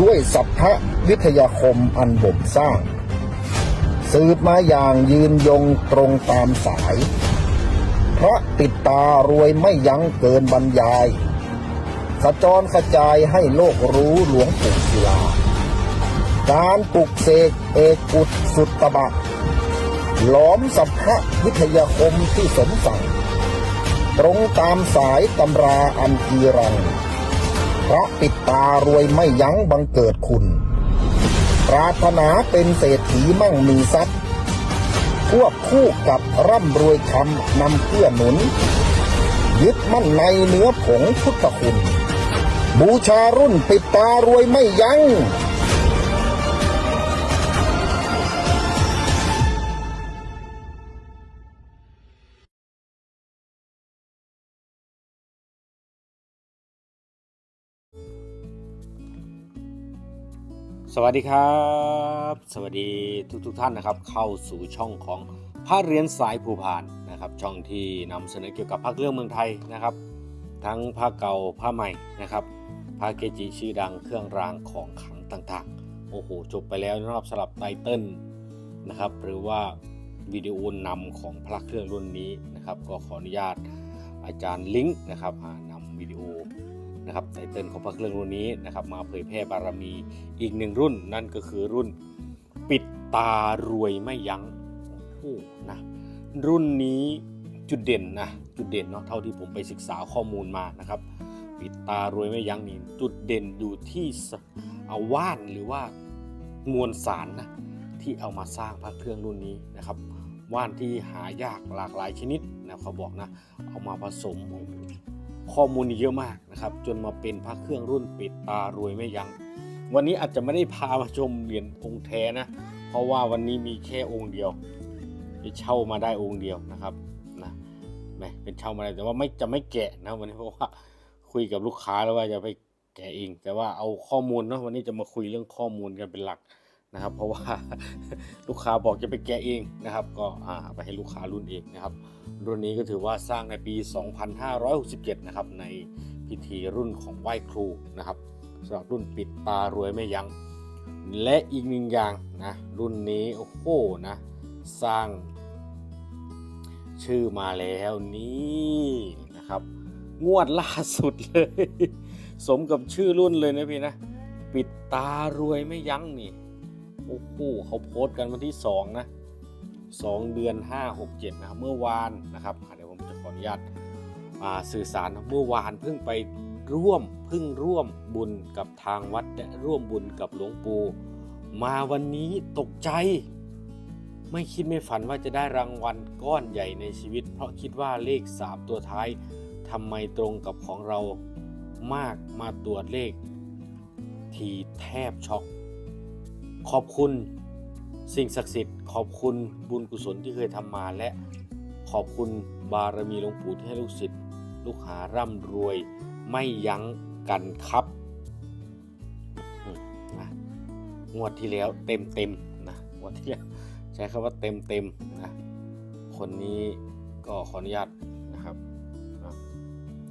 ด้วยสัพพะวิทยาคมอันบ่มสร้าง สืบมาอย่างยืนยงตรงตามสาย พระติดตารวยไม่ยั้งเกินบรรยายขจรกระจายให้โลกรู้หลวงปู่ศิลา การปลุกเสกเอกอุดสุตตบะหลอมสัพพะวิทยาคมที่สมสั่ง ตรงตามสายตำราอันกีรัง พระปิดตารวยไม่ยั้งบังเกิดคุณ ปรารถนาเป็นเศรษฐีมั่งมีทรัพย์ควบคู่กับร่ำรวยคำนำเพื่อหนุน ยึดมั่นในเนื้อผงพุทธคุณ บูชารุ่นปิดตารวยไม่ยัง้ง วัสดีครับ สวัสดีทุกทท่านนะครับ เข้าสู่ช่องของพระเรียนสายภูพานนะครับ ช่องที่นำเสนอเกี่ยวกับพระเครื่องเมืองไทยนะครับ ทั้งพระเก่าพระใหม่นะครับพระเกจิชื่อดังเครื่องรางของขลังต่างๆ โอ้โห จบไปแล้วนะครับสำหรับไตเติ้ลนะครับ หรือว่าวิดีโอนำของพระเครื่องรุ่นนี้นะครับ ก็ขออนุญาตอาจารย์ลิงก์นะครับหานำวิดีโอ นะครับไตเติลของพระเครื่องรุ่นนี้นะครับมาเผยแพร่บารมีอีกหนึ่งรุ่น นั่นก็คือรุ่นปิดตารวยไม่ยัง้งโอ้โหนะรุ่นนี้จุดเด่นนะจุดเด่นเนาะเท่าที่ผมไปศึกษาข้อมูลมานะครับปิดตารวยไม่ยั้งนี่จุดเด่นอยู่ที่เอาว่านหรือว่ามวลสารนะที่เอามาสร้างพระเครื่องรุ่นนี้นะครับว่านที่หายากหลากหลายชนิดนะเขาบอกนะเอามาผสม ข้อมูลเยอะมากนะครับ จนมาเป็นพระเครื่องรุ่นปิดตารวยไม่ยัง้งวันนี้อาจจะไม่ได้พามาชมเหรียญองค์แท้นะ เพราะว่าวันนี้มีแค่องค์เดียวที่เช่ามาได้องค์เดียวนะครับนะไม่เป็นเช่ามาได้แต่ว่าไม่จะไม่แกะนะวันนี้เพราะว่าคุยกับลูกค้าแล้วว่าจะไปแกะเอง แต่ว่าเอาข้อมูลเนาะวันนี้จะมาคุยเรื่องข้อมูลกันเป็นหลักนะครับ เพราะว่าลูกค้าบอกจะไปแกะเองนะครับ ก็อ่าไปให้ลูกค้ารุ่นเองนะครับ รุ่นนี้ก็ถือว่าสร้างในปี 2567 นะครับ ในพิธีรุ่นของไหว้ครูนะครับสำหรับรุ่นปิดตารวยไม่ยัง้งและอีกหนึ่งอย่างนะรุ่นนี้โอ้โหนะสร้างชื่อมาแล้วนี่นะครับ งวดล่าสุดเลย สมกับชื่อรุ่นเลยนะพี่นะ ปิดตารวยไม่ยั้งนี่โอ้โหเขาโพสต์กันวันที่สองนะ 2 เดือน 5 6 7นะครับเมื่อวานนะครับเดี๋ยวผมจะขออนุญาตาสื่อสารนะเมื่อวานเพิ่งไปร่วมเพิ่งร่วมบุญกับทางวัดและร่วมบุญกับหลวงปู่มาวันนี้ตกใจ ไม่คิดไม่ฝันว่าจะได้รางวัลก้อนใหญ่ในชีวิต เพราะคิดว่าเลข 3 ตัวท้ายทำไมตรงกับของเรามากมาตรวจเลข ทีแทบช็อก ขอบคุณ สิ่งศักดิ์สิทธิ์ขอบคุณบุญกุศลที่เคยทำมาและขอบคุณบารมีหลวงปู่ที่ให้ลูกศิษย์ลูกหาร่ำรวยไม่ยั้งกันครับนะงวดที่แล้วเต็มเต็มนะงวดที่แล้วใช้คำว่าเต็มเต็มนะคนนี้ก็ขออนุญาตนะครับนะ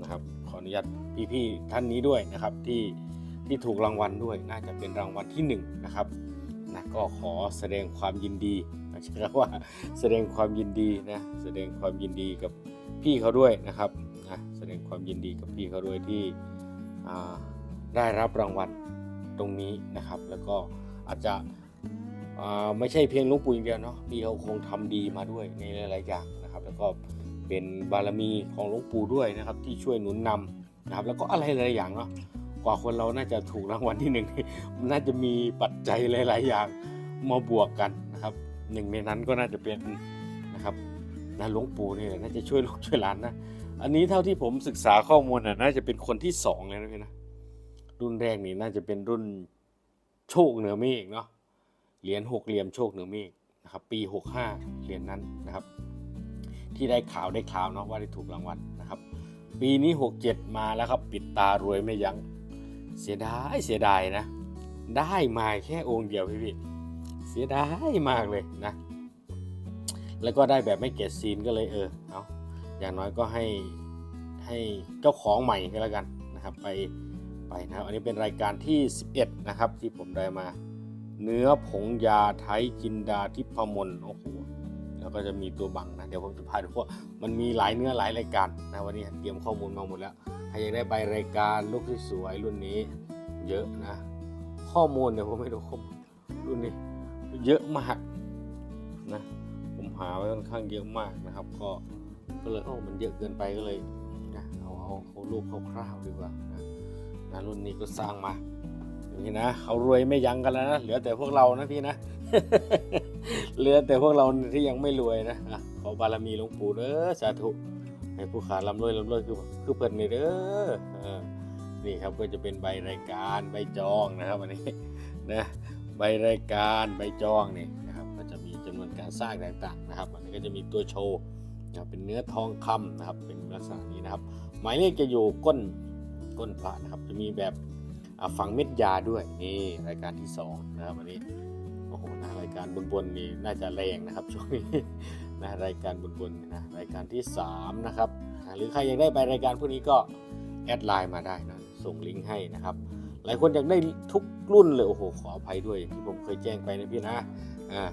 นะครับขออนุญาตพี่ๆท่านนี้ด้วยนะครับที่ที่ถูกรางวัลด้วยน่าจะเป็นรางวัลที่หนึ่งนะครับ ก็ขอแสดงความยินดีนะใช่ครับว่าแสดงความยินดีนะแสดงความยินดีกับพี่เขาด้วยนะครับนะแสดงความยินดีกับพี่เขาด้วยที่ได้รับรางวัลตรงนี้นะครับ แล้วก็อาจจะไม่ใช่เพียงลุงปู่อย่างเดียวเนาะพี่เขาคงทำดีมาด้วยในหลายๆอย่างนะครับ แล้วก็เป็นบารมีของหลวงปู่ด้วยนะครับ ที่ช่วยหนุนนำนะครับ แล้วก็อะไรหลายๆอย่างเนาะ กว่าคนเราน่าจะถูกรางวัลที่หนึ่งน่าจะมีปัจจัยหลาย ๆ อย่างมาบวกกันนะครับหนึ่งในนั้นก็น่าจะเป็นนะครับนะหลวงปู่นี่น่าจะช่วยลูกช่วยหลานนะอันนี้เท่าที่ผมศึกษาข้อมูลน่ะน่าจะเป็นคนที่สองเลยนะพี่นะรุ่นแรกนี่น่าจะเป็นรุ่นโชคเหนือเมฆเนาะเหรียญหกเหลี่ยมโชคเหนือเมฆนะครับปีหกห้าเหรียญนั้นนะครับ ที่ได้ข่าวได้ข่าวเนาะว่าได้ถูกรางวัลนะครับ ปีนี้หกเจ็ดมาแล้วครับ ปิดตารวยไม่ยัง้ง เสียดายเสียดายนะ ได้มาแค่องค์เดียวพี่พี่เสียดายมากเลยนะ แล้วก็ได้แบบไม่เก็ตซีนก็เลยเออเอาอย่างน้อยก็ให้ให้เจ้าของใหม่ก็แล้วกันนะครับ ไปไปนะครับอันนี้เป็นรายการที่ 11 นะครับ ที่ผมได้มา เนื้อผงยาไทยจินดาทิพมนโอ้โห แล้วก็จะมีตัวบังนะ เดี๋ยวผมจะพาดูว่ามันมีหลายเนื้อหลายรายการนะวันนี้เตรียมข้อมูลมาหมดแล้วใครอยากได้ใบรายการลูกที่สวยรุ่นนี้เยอะนะ ข้อมูลเนี่ยวผมไม่รู้ข้อมูลรุ่นนี้เยอะมากนะผมหาไว้ค่อนข้างเยอะมากนะครับ ก็ก็เลยโอ้มันเยอะเกินไปก็เลยนะเอาเอาเอารูปคร่าวๆดีกว่านะนะรุ่นนี้ก็สร้างมา นี้นะเขารวยไม่ยั้งกันแล้วนะเหลือแต่พวกเรานะพี่นะเหลือแต่พวกเราที่ยังไม่รวยนะอะขอบารมีหลวงปู่เด้อสาธุให้ผู้ขาร่ำรวยร่ำรวยคือคือเปิดนี่เด้อเออนี่ครับก็จะเป็นใบรายการใบจองนะครับอันนี้นะใบรายการใบจองนี่นะครับก็จะมีจำนวนการสร้างต่างๆนะครับอันนี้ก็จะมีตัวโชว์นะครับเป็นเนื้อทองคำนะครับเป็นลักษณะนี้นะครับ หมายเลขจะอยู่ก้นก้นพระนะครับจะมีแบบ ฝังเม็ดยาด้วยนี่รายการที่สองนะครับอันนี้โอ้โหนะรายการบนบนนี่น่าจะแรงนะครับช่วงนี้นะรายการบนบนนะรายการที่3นะครับหรือใครอยากได้ไปรายการพวกนี้ก็แอดไลน์มาได้นะส่งลิงก์ให้นะครับหลายคนอยากได้ทุกรุ่นเลยโอ้โหขออภัยด้วยที่ผมเคยแจ้งไปนะพี่นะอ่า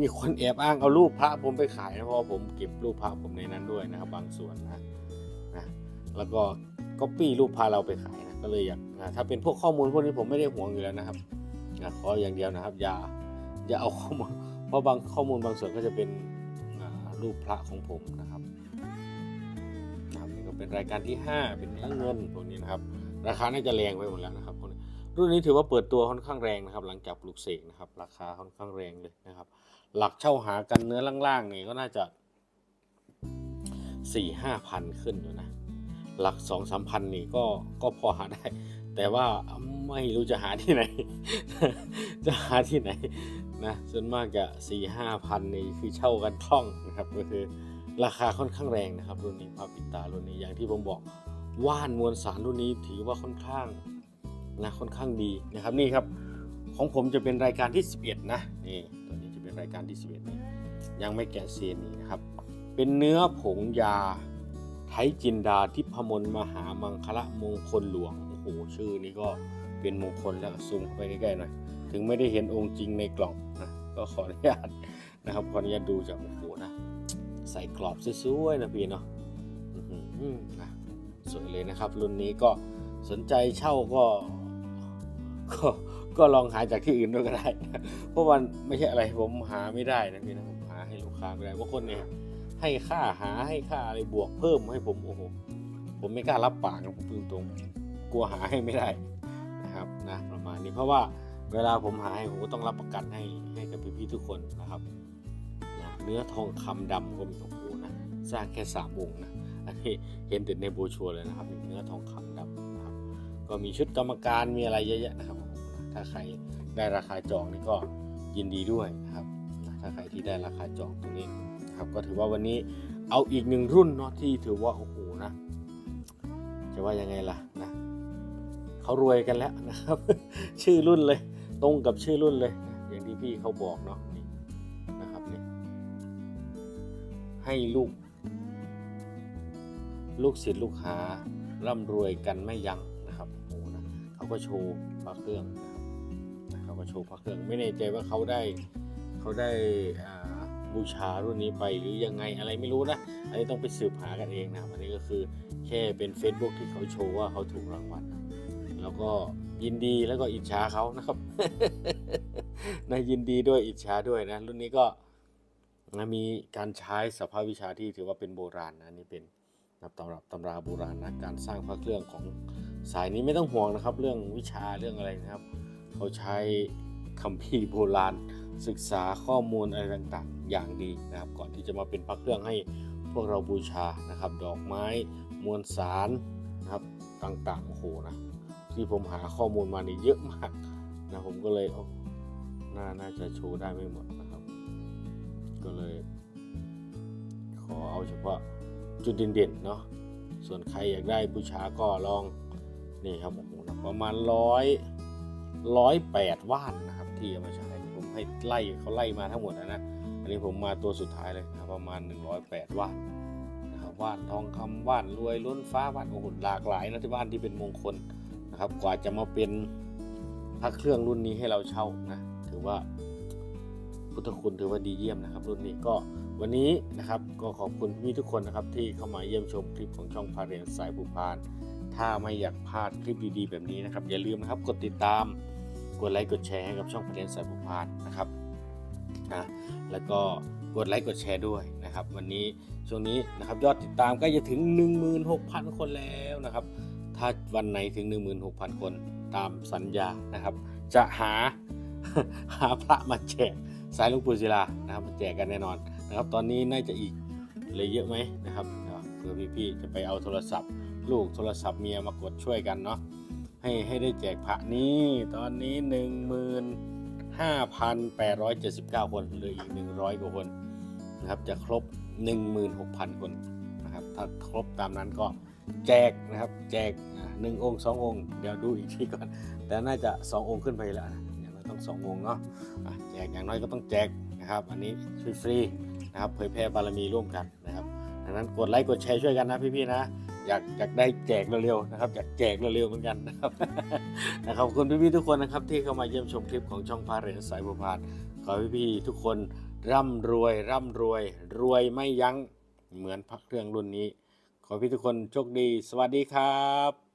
มีคนแอบอ้างเอารูปพระผมไปขายนะเพราะผมเก็บรูปพระผมในนั้นด้วยนะครับบางส่วนนะนะแล้วก็ก็ปี้รูปพระเราไปขายน ก็เลยอยากถ้าเป็นพวกข้อมูลพวกนี้ผมไม่ได้ห่วงอยู่แล้วนะครับขออย่างเดียวนะครับ อย่าอย่าเอาข้อมูลเพราะบางข้อมูลบางส่วนก็จะเป็นรูปพระของผมนะครับนะครับนี่ก็เป็นรายการที่ 5 เป็นเนื้อเงินพวกนี้นะครับ ราคาน่าจะแรงไปหมดแล้วนะครับพวกนี้รุ่นนี้ถือว่าเปิดตัวค่อนข้างแรงนะครับ หลังจากปลูกเสกนะครับ ราคาค่อนข้างแรงเลยนะครับ หลักเช่าหากันเนื้อล่างๆนี่ก็น่าจะสี่ห้าพันขึ้นอยู่นะ หลักสองสามพันนี่ก็ก็พอหาได้ แต่ว่าไม่รู้จะหาที่ไหน จะหาที่ไหนนะส่วนมากจะสี่ห้าพันนี่คือเช่ากันคล่องนะครับก็คือราคาค่อนข้างแรงนะครับรุ่นนี้พาปิตารุ่นนี้อย่างที่ผมบอกว่านมวลสารรุ่นนี้ถือว่าค่อนข้างนะค่อนข้างดีนะครับนี่ครับของผมจะเป็นรายการที่ 11 นะนี่ตัวนี้จะเป็นรายการที่ 11นี่ยังไม่แกะเซียนนี่นะครับ เป็นเนื้อผงยา ไทยจินดาทิพมลมหามังคละมงคลหลวงโอ้โหชื่อนี้ก็เป็นมงคลแล้วซูมเข้าไปใกล้ๆหน่อยถึงไม่ได้เห็นองค์จริงในกล่องนะก็ขออนุญาตนะครับขออนุญาตดูจากโอ้โหนะใส่กรอบสวยๆนะพี่เนาะนะสวยเลยนะครับ รุ่นนี้ก็สนใจเช่าก็ก็ก็ลองหาจากที่อื่นด้วยก็ได้ เพราะมันไม่ใช่อะไรผมหาไม่ได้นะพี่นะผมหาให้ลูกค้าไม่ได้บางคนเนี่ย ให้ค่าหาให้ค่าอะไรบวกเพิ่มให้ผมโอ้โหผมไม่กล้ารับปากนะผมพูดตรงกลัวหาให้ไม่ได้นะครับนะประมาณนี้เพราะว่าเวลาผมหาให้ผมก็ต้องรับประกันให้ให้กับพี่ๆทุกคนนะครับนะเนื้อทองคำดำก็มีโอ้โหนะสร้างแค่สามวงค์นะอันนี้เห็นแต่ในโบชัวเลยนะครับเนื้อทองคำดำนะครับ ก็มีชุดกรรมการมีอะไรเยอะแยะนะครับถ้าใครได้ราคาจองนี่ก็ยินดีด้วยนะครับ ถ้าใครที่ได้ราคาจองตรงนี้ นะครับ ก็ถือว่าวันนี้เอาอีกหนึ่งรุ่นเนาะที่ถือว่าโอ้โหนะจะว่ายังไงล่ะนะเขารวยกันแล้วนะครับ ชื่อรุ่นเลย ตรงกับชื่อรุ่นเลย อย่างที่พี่เขาบอกเนาะนี่นะครับนี่ให้ลูก ลูกศิษย์ลูกหาร่ำรวยกันไม่ยั้งนะครับโอ้โหนะเขาก็โชว์พระเครื่องนะครับนะเขาก็โชว์พระเครื่อง ไม่แน่ใจว่าเขาได้เขาได้อ่า บูชารุ่นนี้ไปหรือยังไงอะไรไม่รู้นะ อันนี้ต้องไปสืบหากันเองนะครับอันนี้ก็คือแค่เป็น Facebook ที่เขาโชว์ว่าเขาถูกรางวัลแล้วก็ยินดีแล้วก็อิจฉาเขานะครับนะยินดีด้วยอิจฉาด้วยนะ รุ่นนี้ก็นะมีการใช้สภาพวิชาที่ถือว่าเป็นโบราณนะนี่เป็นนะครับตำรับตำราโบราณนะการสร้างพระเครื่องของสายนี้ไม่ต้องห่วงนะครับ เรื่องวิชาเรื่องอะไรนะครับ เขาใช้คัมภีร์โบราณ ศึกษาข้อมูลอะไรต่างๆ อย่างดีนะครับ ก่อนที่จะมาเป็นพระเครื่องให้พวกเราบูชานะครับ ดอกไม้มวลสารนะครับต่างๆโอ้โหนะที่ผมหาข้อมูลมานี่เยอะมากนะผมก็เลยโอ้น่าน่าจะโชว์ได้ไม่หมดนะครับ ก็เลย ขอเอาเฉพาะจุดเด่นๆเนาะส่วนใครอยากได้บูชาก็ลองนี่ครับโอ้โหประมาณร้อยร้อยแปดว่านนะครับที่เอามาใช้ ให้ไล่เขาไล่มาทั้งหมดนะนะอันนี้ผมมาตัวสุดท้ายเลยนะประมาณ 108ว่านนะครับว่านทองคำว่านรวยล้นฟ้าว่านโอ้โหหลากหลายนะที่ว่านที่เป็นมงคลนะนะครับกว่าจะมาเป็นพระเครื่องรุ่นนี้ให้เราเช่านะถือว่าพุทธคุณถือว่าดีเยี่ยมนะครับ รุ่นนี้ก็วันนี้นะครับก็ขอบคุณพี่ทุกคนนะครับที่เข้ามาเยี่ยมชมคลิปของช่องพาเรียนสายภูพาน ถ้าไม่อยากพลาดคลิปดีๆแบบนี้นะครับ อย่าลืมนะครับกดติดตาม กดไลค์กดแชร์ให้กับช่องพาเรียนสายภูพานนะครับนะแล้วก็กดไลค์กดแชร์ด้วยนะครับ วันนี้ช่วงนี้นะครับยอดติดตามใกล้จะถึง 16,000 คนแล้วนะครับ ถ้าวันไหนถึง 16,000 คนตามสัญญานะครับ จะหาหาพระมาแจกสายหลวงปู่ศิลานะครับมาแจกกันแน่นอนนะครับ ตอนนี้น่าจะอีกเลยเยอะไหมนะครับเดี๋ยวเผื่อพี่ๆจะไปเอาโทรศัพท์ ลูกโทรศัพท์เมียมากดช่วยกันเนาะ ให้ให้ได้แจกพระนี่ตอนนี้ 15,879 คนเหลืออีก 100 กว่าคนนะครับจะครบ 16,000 คนนะครับถ้าครบตามนั้นก็แจกนะครับแจกหนึ่งองค์สององค์ เดี๋ยวดูอีกทีก่อน แต่น่าจะ 2 องค์ขึ้นไปแล้วนะอย่างน้อยต้อง 2 องค์เนาะอะแจกอย่างน้อยก็ต้องแจกนะครับ อันนี้ฟรีๆนะครับเผยแพร่บารมีร่วมกันนะครับดังนั้นกดไลค์กดแชร์ช่วยกันนะพี่ๆนะ อยากอยากได้แจกเร็วๆนะครับอยากแจกเร็วๆเหมือนกันนะครับนะครับขอบคุณพี่ๆทุกคนนะครับที่เข้ามาเยี่ยมชมคลิปของช่องพาเหรนสายบุพานขอพี่ๆทุกคนร่ำรวยร่ำรวย รวยไม่ยั้งเหมือนพระเครื่องรุ่นนี้ ขอพี่ทุกคนโชคดี สวัสดีครับ